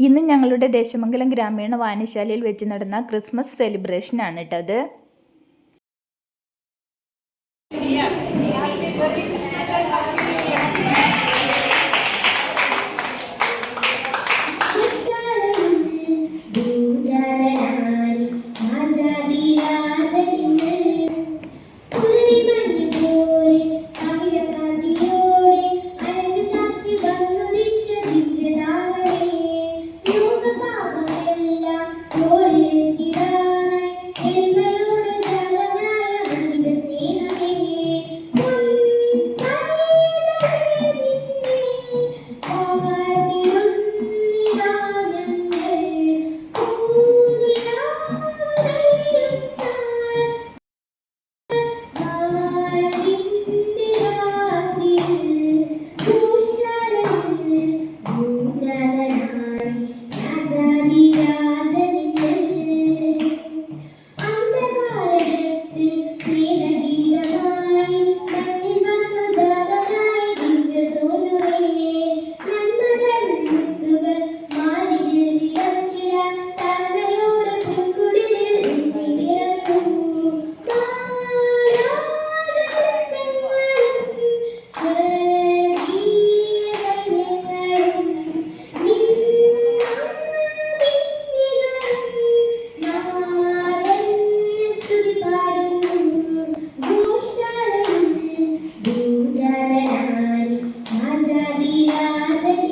ഇന്ന് ഞങ്ങളുടെ ദേശമംഗലം ഗ്രാമീണ വായനശാലയിൽ വെച്ച് നടന്ന ക്രിസ്മസ് സെലിബ്രേഷനാണ് കേട്ടത് Yeah. Gracias.